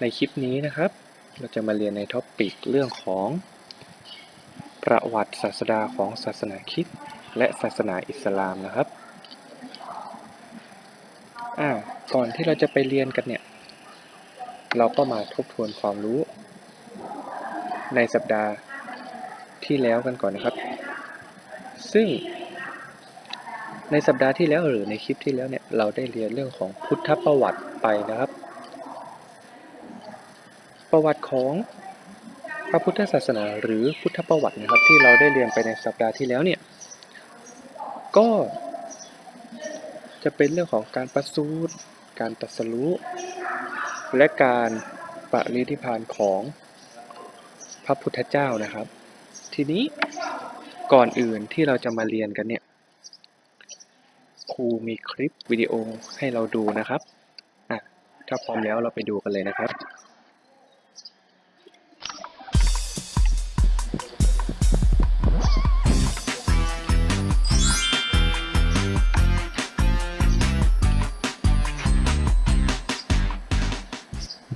ในคลิปนี้นะครับ เราจะมาเรียนในท็อปิกเรื่องของ ประวัติศาสดาของศาสนาคริสต์และศาสนาอิสลามนะครับอ่าก่อนที่เราจะไปเรียนกันเนี่ย เราก็มาทบทวนความรู้ ในสัปดาห์ที่แล้วกันก่อนนะครับ ซึ่ง ในสัปดาห์ที่แล้วหรือในคลิปที่แล้วเนี่ยเราได้เรียนเรื่องของพุทธประวัติไปนะครับ ประวัติของพระพุทธศาสนาหรือพุทธประวัตินะครับ ที่เราได้เรียนไปในสัปดาห์ที่แล้วเนี่ยก็จะเป็นเรื่องของการประสูติการตรัสรู้และการปรินิพพานของพระพุทธเจ้านะครับ ทีนี้ก่อนอื่นที่เราจะมาเรียนกันเนี่ย ครูมีคลิปวิดีโอให้เราดูนะครับอะถ้าพร้อมแล้วเราไปดูกันเลยนะครับ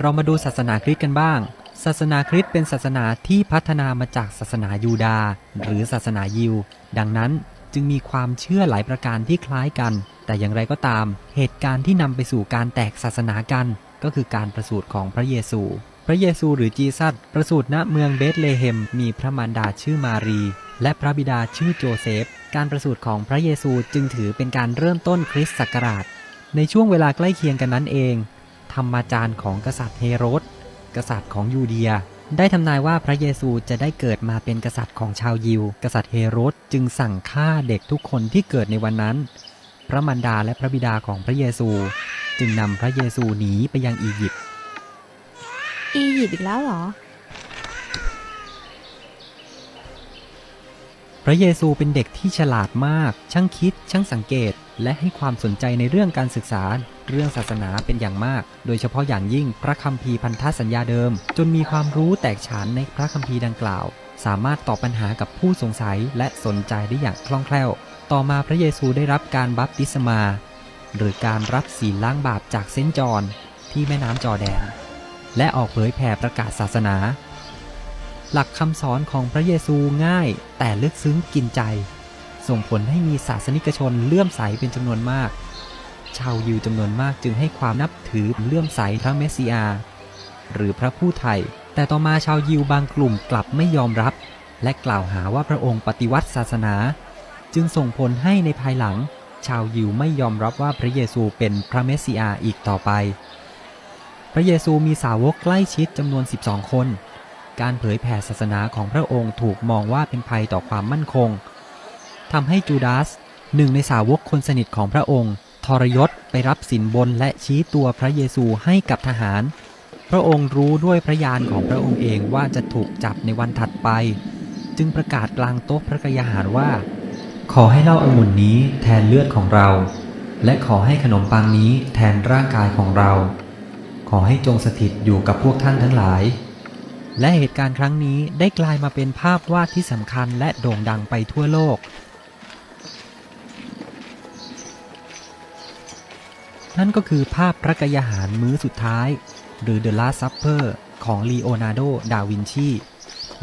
เรามาดูศาสนาคริสต์กันบ้าง ศาสนาคริสต์เป็นศาสนาที่พัฒนามาจากศาสนายูดาห์หรือศาสนายิว ดังนั้น จึงมีความเชื่อหลายประการที่คล้ายกัน แต่อย่างไรก็ตาม เหตุการณ์ที่นำไปสู่การแตกศาสนากัน ก็คือการประสูติของพระเยซู พระเยซูหรือจีซัสประสูติณเมืองเบธเลเฮม มีพระมารดาชื่อมารี และพระบิดาชื่อโจเซฟ การประสูติของพระเยซูจึงถือเป็นการเริ่มต้นคริสต์ศักราช ในช่วงเวลาใกล้เคียงกันนั้นเอง ธรรมาจารย์ของกษัตริย์เฮโรดกษัตริย์ของยูเดีย ได้ทำนายว่าพระเยซูจะได้เกิดมาเป็นกษัตริย์ของชาวยิว กษัตริย์เฮโรดจึงสั่งฆ่าเด็กทุกคนที่เกิดในวันนั้น พระมารดาและพระบิดาของพระเยซู จึงนำพระเยซูหนีไปยังอียิปต์ อียิปต์อีกแล้วเหรอ พระเยซูเป็นเด็กที่ฉลาดมาก ช่างคิด ช่างสังเกต และให้ความสนใจในเรื่องการศึกษา เรื่องศาสนาเป็นอย่างมาก โดยเฉพาะอย่างยิ่งพระคัมภีร์พันธสัญญาเดิม จนมีความรู้แตกฉานในพระคัมภีร์ดังกล่าว สามารถตอบปัญหากับผู้สงสัยและสนใจได้อย่างคล่องแคล่ว ต่อมาพระเยซูได้รับการบัพติศมา หรือการรับศีลล้างบาปจากเซนจอนที่แม่น้ำจอแดน และออกเผยแผ่ประกาศศาสนา หลักคำสอนของพระเยซูง่าย แต่ลึกซึ้งกินใจ ส่งผลให้มีศาสนิกชนเลื่อมใสเป็นจำนวนมาก ชาวยิวจำนวนมากจึงให้ความนับถือเลื่อมใสพระเมสสิอาห์หรือพระผู้ไถ่แต่ต่อมาชาวยิวบางกลุ่มกลับไม่ยอมรับ และกล่าวหาว่าพระองค์ปฏิวัติศาสนา จึงส่งผลให้ในภายหลัง ชาวยิวไม่ยอมรับว่าพระเยซูเป็นพระเมสสิอาห์อีกต่อไป พระเยซูมีสาวกใกล้ชิดจำนวน 12 คน การเผยแผ่ศาสนาของพระองค์ถูกมองว่าเป็นภัยต่อความมั่นคงทำให้จูดาสหนึ่งในสาวกคนสนิทของพระองค์ ทรยศไปรับสินบนและชี้ตัวพระเยซูให้กับทหาร พระองค์รู้ด้วยพระญาณของพระองค์เองว่าจะถูกจับในวันถัดไป จึงประกาศกลางโต๊ะพระกยาหารว่า ขอให้เหล้าองุ่นนี้แทนเลือดของเรา และขอให้ขนมปังนี้แทนร่างกายของเรา ขอให้จงสถิตอยู่กับพวกท่านทั้งหลาย และเหตุการณ์ครั้งนี้ได้กลายมาเป็นภาพวาดที่สำคัญและโด่งดังไปทั่วโลก นั่นก็คือภาพพระกยาหารมื้อสุดท้าย หรือ The Last Supper ของลีโอนาร์โด ดาวินชี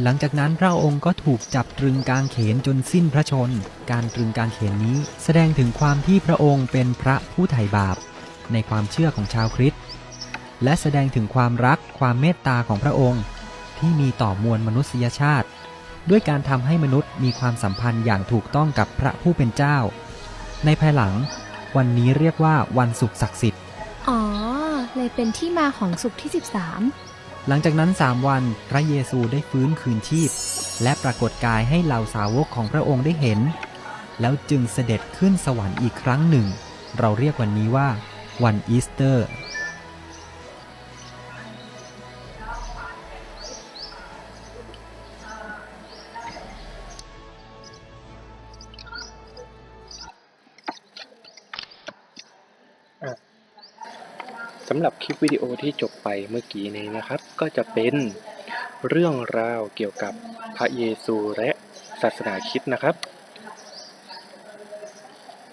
หลังจากนั้นพระองค์ก็ถูกจับตรึงกางเขนจนสิ้นพระชน การตรึงกางเขนนี้แสดงถึงความที่พระองค์เป็นพระผู้ไถ่บาป ในความเชื่อของชาวคริสต์และแสดงถึงความรักความเมตตาของพระองค์ ที่มีต่อมวลมนุษยชาติ ด้วยการทำให้มนุษย์มีความสัมพันธ์อย่างถูกต้องกับพระผู้เป็นเจ้า ในภายหลัง วันนี้เรียกว่าวันศุกร์ศักดิ์สิทธิ์ อ๋อ เลยเป็นที่มาของสุขที่หลังจากนั้นสามวันพระเยซูได้ฟื้นคืนชีพ และปรากฏกายให้เหล่าสาวกของพระองค์ได้เห็น แล้วจึงเสด็จขึ้นสวรรค์อีกครั้งหนึ่ง เราเรียกวันนี้ว่าวันอีสเตอร์ สำหรับคลิปวิดีโอที่จบไปเมื่อกี้นี้นะครับ ก็จะเป็นเรื่องราวเกี่ยวกับพระเยซูและศาสนาคิดนะครับ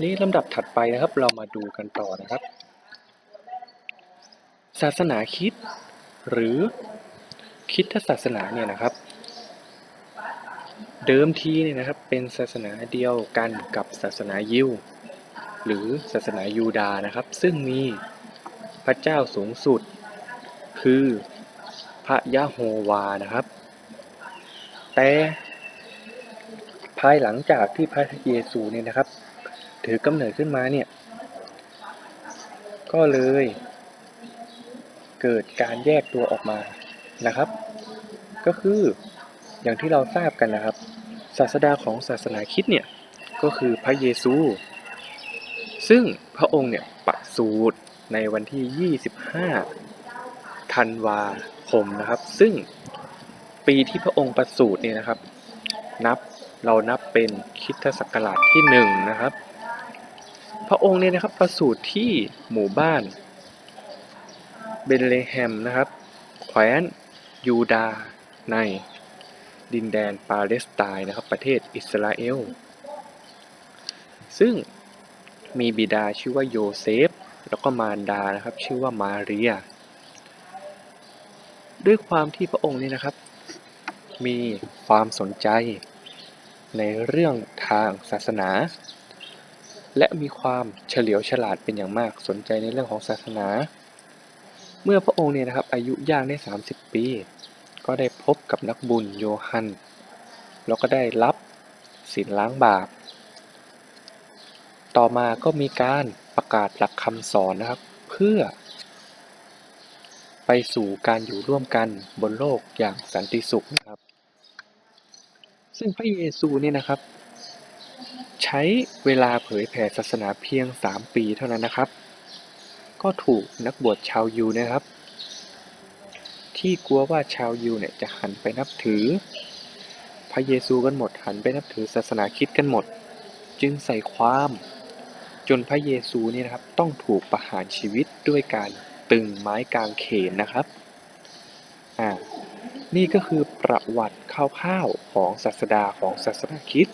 นี่ลำดับถัดไปนะครับเรามาดูกันต่อนะครับ ศาสนาคิด หรือคิดศาสนาเนี่ยนะครับ เดิมทีเนี่ยนะครับเป็นศาสนาเดียวกันกับศาสนายิวหรือศาสนายูดาห์นะครับ ซึ่งมี พระเจ้าสูงสุด คือพระยะโฮวานะครับ แต่ภายหลังจากที่พระเยซูเนี่ยนะครับ ถือกำเนิดขึ้นมาเนี่ย ก็เลยเกิดการแยกตัวออกมานะครับ ก็คืออย่างที่เราทราบกันนะครับ ศาสดาของศาสนาคิดเนี่ยก็คือพระเยซู ซึ่งพระองค์เนี่ยประสูติ ในวันที่ 25 ธันวาคมนะครับ ซึ่งปีที่พระองค์ประสูติเนี่ยนะครับ นับเรานับเป็นคริสตศักราชที่หนึ่งนะครับ พระองค์เนี่ยนะครับประสูติที่หมู่บ้านเบธเลแฮมนะครับแคว้นยูดาในดินแดนปาเลสไตน์นะครับ ประเทศอิสราเอล ซึ่งมีบิดาชื่อว่าโยเซฟ แล้วก็มารดานะครับ ชื่อว่ามาเรีย ด้วยความที่พระองค์นี่นะครับ มีความสนใจในเรื่องทางศาสนา และมีความเฉลียวฉลาดเป็นอย่างมากสนใจในเรื่องของศาสนา เมื่อพระองค์เนี่ยนะครับ อายุย่างได้ 30 ปี ก็ได้พบกับนักบุญโยฮัน แล้วก็ได้รับศีลล้างบาป ต่อมาก็มีการ กาศหลักคำสอนนะครับ เพื่อ ไปสู่การอยู่ร่วมกันบนโลกอย่างสันติสุขนะครับ ซึ่งพระเยซูเนี่ยนะครับ ใช้เวลาเผยแผ่ศาสนาเพียง 3 ปีเท่านั้นนะครับ ก็ถูกนักบวชชาวยิวนะครับ ที่กลัวว่าชาวยิวเนี่ยจะหันไปนับถือ พระเยซูกันหมดหันไปนับถือศาสนาคริดกันหมด จึงใส่ความ จนพระเยซูเนี่ยนะครับต้องถูกประหารชีวิตด้วยการตึงไม้กางเขนนะครับอ่านี่ก็คือประวัติคร่าวๆของศาสดาของศาสนาคิด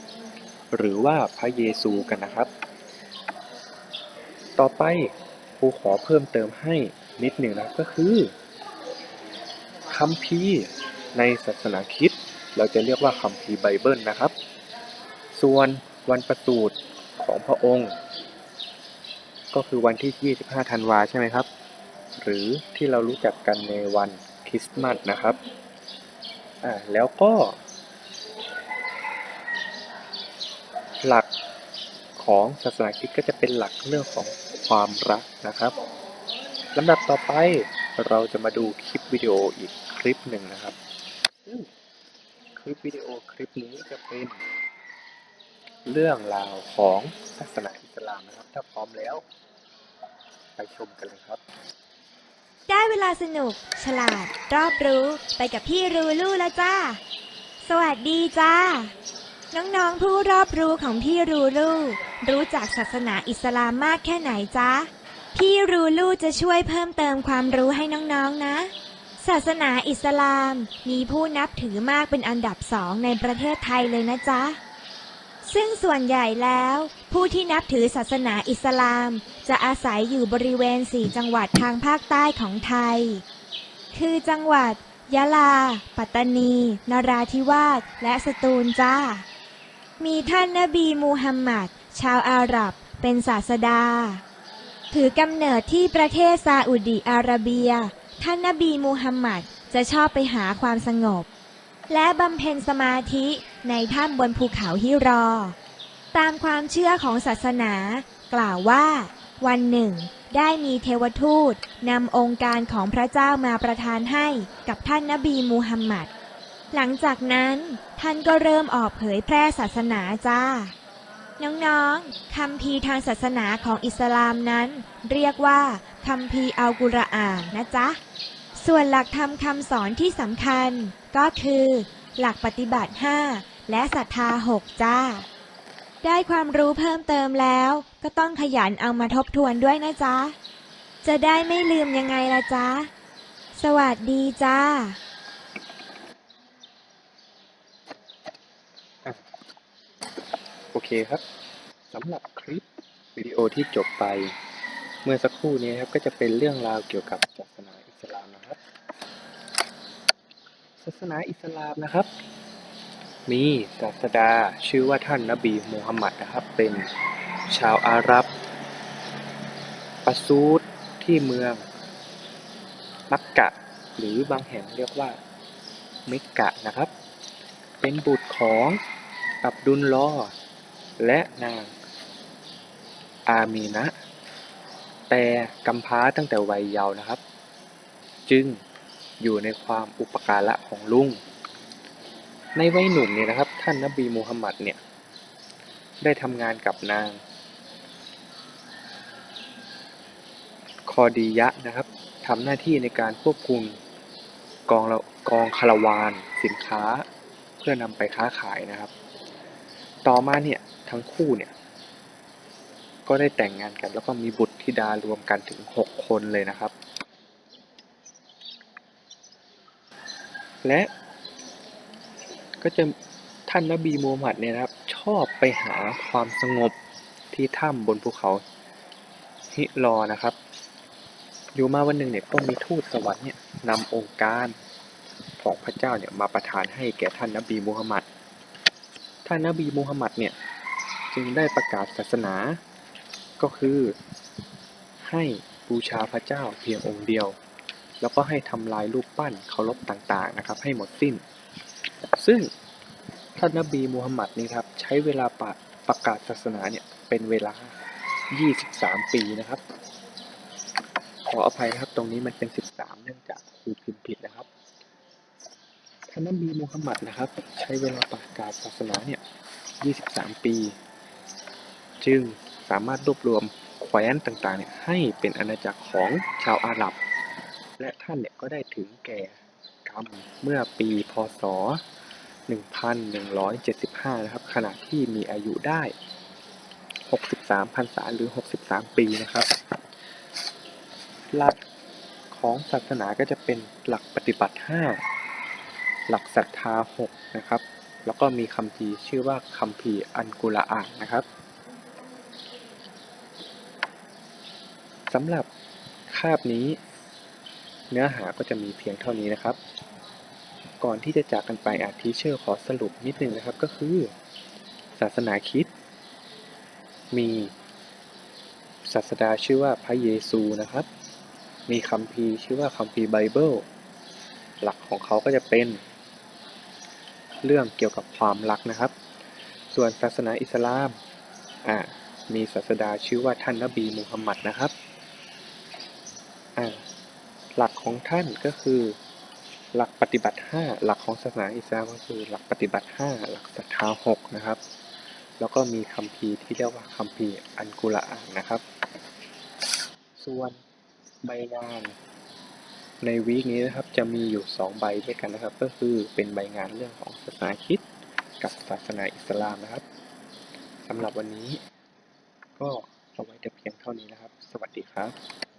หรือว่าพระเยซูกันนะครับ ต่อไปครูขอเพิ่มเติมให้นิดหนึ่งนะก็คือคัมภีร์ในศาสนาคิดเราจะเรียกว่าคัมภีร์ไบเบิลนะครับ ส่วนวันประสูติของพระองค์ ก็คือวันที่ 25 ธันวาใช่ไหมครับ หรือที่เรารู้จักกันในวันคริสต์มาสนะครับ อ่า แล้วก็ หลักของศาสนาคริสต์ก็จะเป็นหลักเรื่องของความรักนะครับลำดับต่อไปเราจะมาดูคลิปวิดีโออีกคลิปหนึ่งนะครับ คลิปวิดีโอคลิปนี้จะเป็น เรื่องราวของศาสนาอิสลามนะครับ ถ้าพร้อมแล้ว ไปชมกันเลยครับ ได้เวลาสนุก ฉลาด รอบรู้ไปกับพี่รูลูแล้วจ้า สวัสดีจ้า น้องๆผู้รอบรู้ของพี่รูลูรู้จักศาสนาอิสลามมากแค่ไหนจ้าพี่รูลูจะช่วยเพิ่มเติมความรู้ให้น้องๆนะ ศาสนาอิสลามมีผู้นับถือมากเป็นอันดับสองในประเทศไทยเลยนะจ๊ะ ซึ่งส่วนใหญ่แล้ว ผู้ที่นับถือศาสนาอิสลาม จะอาศัยอยู่บริเวณสี่จังหวัดทางภาคใต้ของไทย คือจังหวัด ยะลา ปัตตานี นราธิวาส และสตูลจ้า มีท่านนบีมูฮัมหมัด ชาวอาหรับ เป็นศาสดา ถือกำเนิดที่ประเทศซาอุดิอาระเบีย ท่านนบีมูฮัมหมัดจะชอบไปหาความสงบ และบำเพ็ญสมาธิ ในถ้ำบนภูเขาฮิรอ ตามความเชื่อของศาสนา กล่าวว่า วันหนึ่ง ได้มีเทวทูตนำองค์การของพระเจ้ามาประทานให้กับท่านนบีมูฮัมหมัด หลังจากนั้นท่านก็เริ่มออกเผยแพร่ศาสนาจ้า น้องๆคำพีทางศาสนาของอิสลามนั้น เรียกว่าคำพีอัลกุรอานนะจ๊ะส่วนหลักธรรมคำสอนที่สำคัญก็คือ หลักปฏิบัติ 5 และศรัทธาหกจ้า ได้ความรู้เพิ่มเติมแล้วก็ต้องขยันเอามาทบทวนด้วยนะจ๊ะ จะได้ไม่ลืมยังไงละจ๊ะ สวัสดีจ้าโอเคครับสำหรับคลิปวิดีโอที่จบไป เมื่อสักครู่นี้ครับก็จะเป็นเรื่องราวเกี่ยวกับศาสนาอิสลามนะครับ ศาสนาอิสลามนะครับ มีศาสดาชื่อว่าท่านนบีมูฮัมหมัดนะครับ เป็นชาวอาหรับ ประสูตที่เมือง มักกะ หรือบางแห่งเรียกว่าเมกกะนะครับ เป็นบุตรของอับดุลลอฮ์และนางอามีนะ แต่กำพร้าตั้งแต่วัยเยาว์นะครับ จึงอยู่ในความอุปการะของลุง ในวัยหนุ่มเนี่ยนะครับ ท่านนบีมูฮัมหมัดเนี่ย ได้ทำงานกับนาง คอดียะนะครับทำหน้าที่ในการควบคุมกองละกองคาราวานสินค้าเพื่อนำไปค้าขายนะครับ ต่อมาเนี่ยทั้งคู่เนี่ย ก็ได้แต่งงานกัน แล้วก็มีบุตรธิดารวมกันถึงหกคนเลยนะครับ และ ก็จะท่านนบีมูฮัมหมัดเนี่ยนะครับ ชอบไปหาความสงบที่ถ้ำบนภูเขาฮิรอนะครับ อยู่มาวันหนึ่งเนี่ยก็มีทูตสวรรค์เนี่ยนำองค์การของพระเจ้าเนี่ยมาประทานให้แก่ท่านนบีมูฮัมหมัด ท่านนบีมูฮัมหมัดเนี่ยจึงได้ประกาศศาสนาก็คือให้บูชาพระเจ้าเพียงองค์เดียว แล้วก็ให้ทำลายรูปปั้นเคารพต่างๆนะครับ ให้หมดสิ้น ซึ่งท่านนบีมูฮัมหมัดนี่ครับใช้เวลาปะประกาศศาสนาเนี่ยเป็นเวลา 23 ปีนะครับ ขออภัยนะครับตรงนี้มันเป็น 13 เนื่องจากครูพิมพ์ผิดนะครับท่านนบีมูฮัมหมัดนะครับ ใช้เวลาประกาศศาสนาเนี่ย 23 ปี จึงสามารถรวบรวมแคว้นต่างๆเนี่ยให้เป็นอาณาจักรของชาวอาหรับ และท่านเนี่ยก็ได้ถึงแก่ กรรมเมื่อปีพศ 1175 นะครับ ขณะที่มีอายุได้ 63พรรษาหรือ 63 ปีนะครับ หลักของศาสนาก็จะเป็นหลักปฏิบัติ 5 หลักศรัทธา 6 นะครับ แล้วก็มีคัมภีชื่อว่าคัมภีอันกุรอานนะครับสำหรับคาบนี้ เนื้อหาก็จะมีเพียงเท่านี้นะครับ ก่อนที่จะจากกันไปอาทีเชอร์ขอสรุปนิดนึงนะครับก็คือ ศาสนาคิด มีศาสดาชื่อว่าพระเยซูนะครับ มีคัมภีร์ชื่อว่าคัมภีร์ไบเบิล หลักของเขาก็จะเป็น เรื่องเกี่ยวกับความรักนะครับ ส่วนศาสนาอิสลามอ่ามีศาสดาชื่อว่าท่านนบีมูฮัมหมัดนะครับอ่า หลักของท่านก็คือ หลักปฏิบัติ 5 หลักของศาสนาอิสลามก็คือ หลักปฏิบัติ 5 หลักศรัทธา6นะครับ แล้วก็มีคัมภีร์ที่เรียกว่าคัมภีร์อันกุรอานนะครับ ส่วนใบงานในวีคนี้นะครับจะมีอยู่ 2 ใบด้วยกันนะครับ ก็คือเป็นใบงานเรื่องของศาสนาคิดกับศาสนาอิสลามนะครับสำหรับวันนี้ ก็เอาไว้แต่เพียงเท่านี้นะครับ สวัสดีครับ